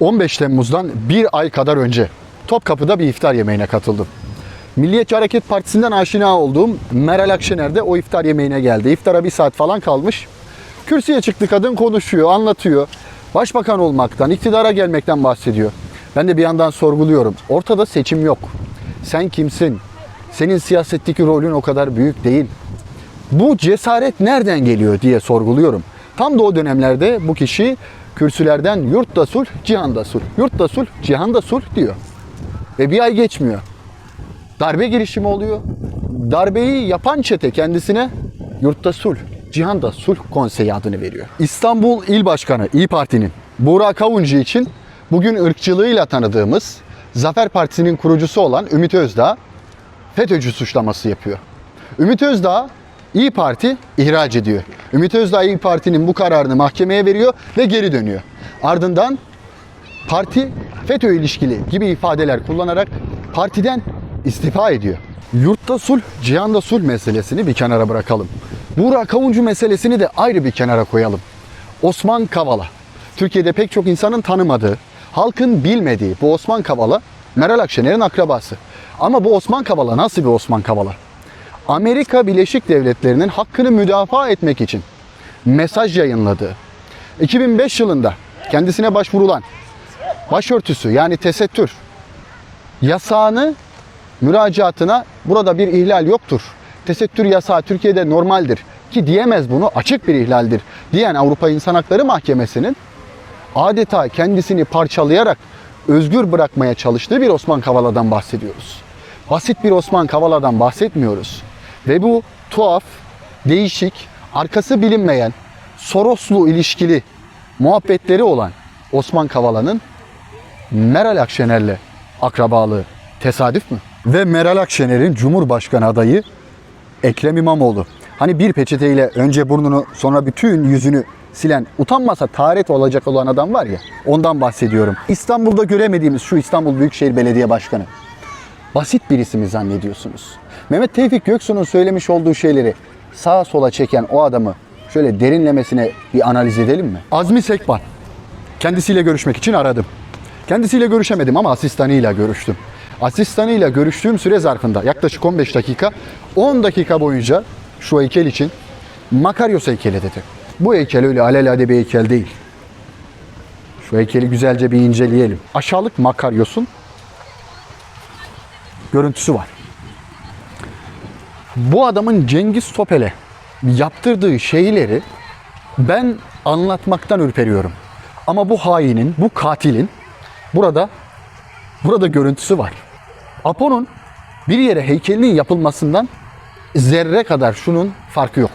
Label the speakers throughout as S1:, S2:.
S1: 15 Temmuz'dan bir ay kadar önce Topkapı'da bir iftar yemeğine katıldım. Milliyetçi Hareket Partisi'nden aşina olduğum Meral Akşener de o iftar yemeğine geldi. İftara bir saat falan kalmış. Kürsüye çıktı kadın konuşuyor, anlatıyor. Başbakan olmaktan, iktidara gelmekten bahsediyor. Ben de bir yandan sorguluyorum. Ortada seçim yok. Sen kimsin? Senin siyasetteki rolün o kadar büyük değil. Bu cesaret nereden geliyor diye sorguluyorum. Tam da o dönemlerde bu kişi kürsülerden yurtta sulh, cihanda sulh, yurtta sulh, cihanda sulh diyor. Ve bir ay geçmiyor. Darbe girişimi oluyor. Darbeyi yapan çete kendisine yurtta sulh, cihanda sulh konseyi adını veriyor. İstanbul İl Başkanı İyi Parti'nin Burak Kavuncu için bugün ırkçılığıyla tanıdığımız Zafer Partisi'nin kurucusu olan Ümit Özdağ FETÖ'cü suçlaması yapıyor. Ümit Özdağ İyi Parti ihraç ediyor. Ümit Özdağ İyi Parti'nin bu kararını mahkemeye veriyor ve geri dönüyor. Ardından parti FETÖ ilişkili gibi ifadeler kullanarak partiden istifa ediyor. Yurtta sulh, cihanda sulh meselesini bir kenara bırakalım. Buğra Kavuncu meselesini de ayrı bir kenara koyalım. Osman Kavala. Türkiye'de pek çok insanın tanımadığı, halkın bilmediği bu Osman Kavala Meral Akşener'in akrabası. Ama bu Osman Kavala nasıl bir Osman Kavala? Amerika Birleşik Devletleri'nin hakkını müdafaa etmek için mesaj yayınladığı 2005 yılında kendisine başvurulan başörtüsü yani tesettür yasağını müracaatına burada bir ihlal yoktur. Tesettür yasağı Türkiye'de normaldir ki diyemez bunu açık bir ihlaldir diyen Avrupa İnsan Hakları Mahkemesi'nin adeta kendisini parçalayarak özgür bırakmaya çalıştığı bir Osman Kavala'dan bahsediyoruz. Basit bir Osman Kavala'dan bahsetmiyoruz. Ve bu tuhaf, değişik, arkası bilinmeyen, Soroslu ilişkili muhabbetleri olan Osman Kavala'nın Meral Akşener'le akrabalığı tesadüf mü? Ve Meral Akşener'in Cumhurbaşkanı adayı Ekrem İmamoğlu. Hani bir peçeteyle önce burnunu sonra bütün yüzünü silen utanmasa taharet olacak olan adam var ya ondan bahsediyorum. İstanbul'da göremediğimiz şu İstanbul Büyükşehir Belediye Başkanı. Basit birisi mi zannediyorsunuz? Mehmet Tevfik Göksu'nun söylemiş olduğu şeyleri sağa sola çeken o adamı şöyle derinlemesine bir analiz edelim mi? Azmi Sekban. Kendisiyle görüşmek için aradım. Kendisiyle görüşemedim ama asistanıyla görüştüm. Asistanıyla görüştüğüm süre zarfında yaklaşık 15 dakika, 10 dakika boyunca şu heykel için Makaryos heykeli dedi. Bu heykel öyle alelade bir heykel değil. Şu heykeli güzelce bir inceleyelim. Aşağılık Makaryos'un görüntüsü var. Bu adamın Cengiz Topel'e yaptırdığı şeyleri ben anlatmaktan ürperiyorum. Ama bu hainin, bu katilin burada burada görüntüsü var. Apo'nun bir yere heykelinin yapılmasından zerre kadar şunun farkı yok.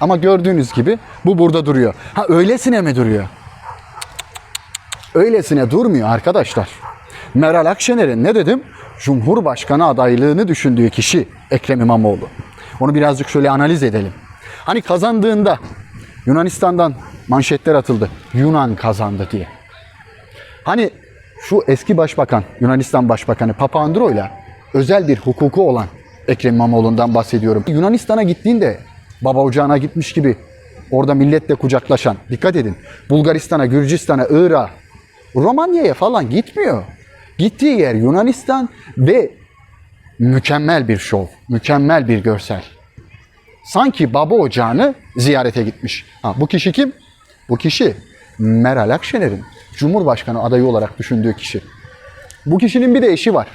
S1: Ama gördüğünüz gibi bu burada duruyor. Ha öylesine mi duruyor? Öylesine durmuyor arkadaşlar. Meral Akşener'in ne dedim? Cumhurbaşkanı adaylığını düşündüğü kişi Ekrem İmamoğlu. Onu birazcık şöyle analiz edelim. Hani kazandığında Yunanistan'dan manşetler atıldı. Yunan kazandı diye. Hani şu eski başbakan, Yunanistan Başbakanı Papandreou ile özel bir hukuku olan Ekrem İmamoğlu'ndan bahsediyorum. Yunanistan'a gittiğinde baba ocağına gitmiş gibi orada milletle kucaklaşan, dikkat edin Bulgaristan'a, Gürcistan'a, Irak'a, Romanya'ya falan gitmiyor. Gittiği yer Yunanistan ve mükemmel bir şov, mükemmel bir görsel. Sanki baba ocağını ziyarete gitmiş. Ha, bu kişi kim? Bu kişi Meral Akşener'in Cumhurbaşkanı adayı olarak düşündüğü kişi. Bu kişinin bir de eşi var.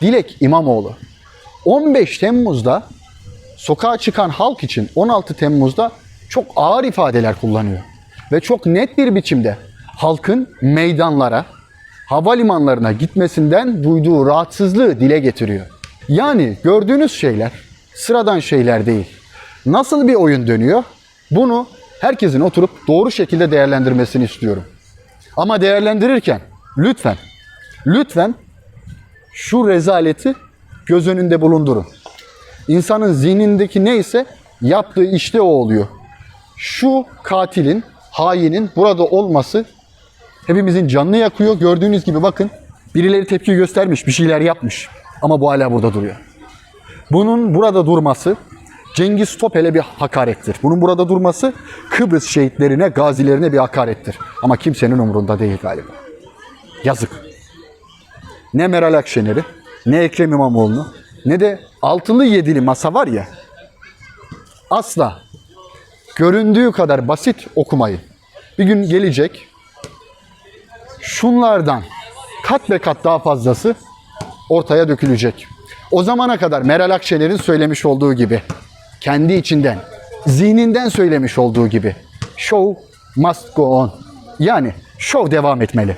S1: Dilek İmamoğlu. 15 Temmuz'da sokağa çıkan halk için 16 Temmuz'da çok ağır ifadeler kullanıyor. Ve çok net bir biçimde halkın meydanlara, havalimanlarına gitmesinden duyduğu rahatsızlığı dile getiriyor. Yani gördüğünüz şeyler sıradan şeyler değil. Nasıl bir oyun dönüyor? Bunu herkesin oturup doğru şekilde değerlendirmesini istiyorum. Ama değerlendirirken lütfen, lütfen şu rezaleti göz önünde bulundurun. İnsanın zihnindeki neyse yaptığı işte o oluyor. Şu katilin, hainin burada olması hepimizin canını yakıyor. Gördüğünüz gibi bakın birileri tepki göstermiş, bir şeyler yapmış. Ama bu hala burada duruyor. Bunun burada durması Cengiz Topel'e bir hakarettir. Bunun burada durması Kıbrıs şehitlerine, gazilerine bir hakarettir. Ama kimsenin umurunda değil galiba. Yazık. Ne Meral Akşener'i, ne Ekrem İmamoğlu'nu, ne de altılı yedili masa var ya, asla göründüğü kadar basit okumayın. Bir gün gelecek, şunlardan kat be kat daha fazlası ortaya dökülecek. O zamana kadar Meral Akşener'in söylemiş olduğu gibi, kendi içinden, zihninden söylemiş olduğu gibi, show must go on. Yani show devam etmeli.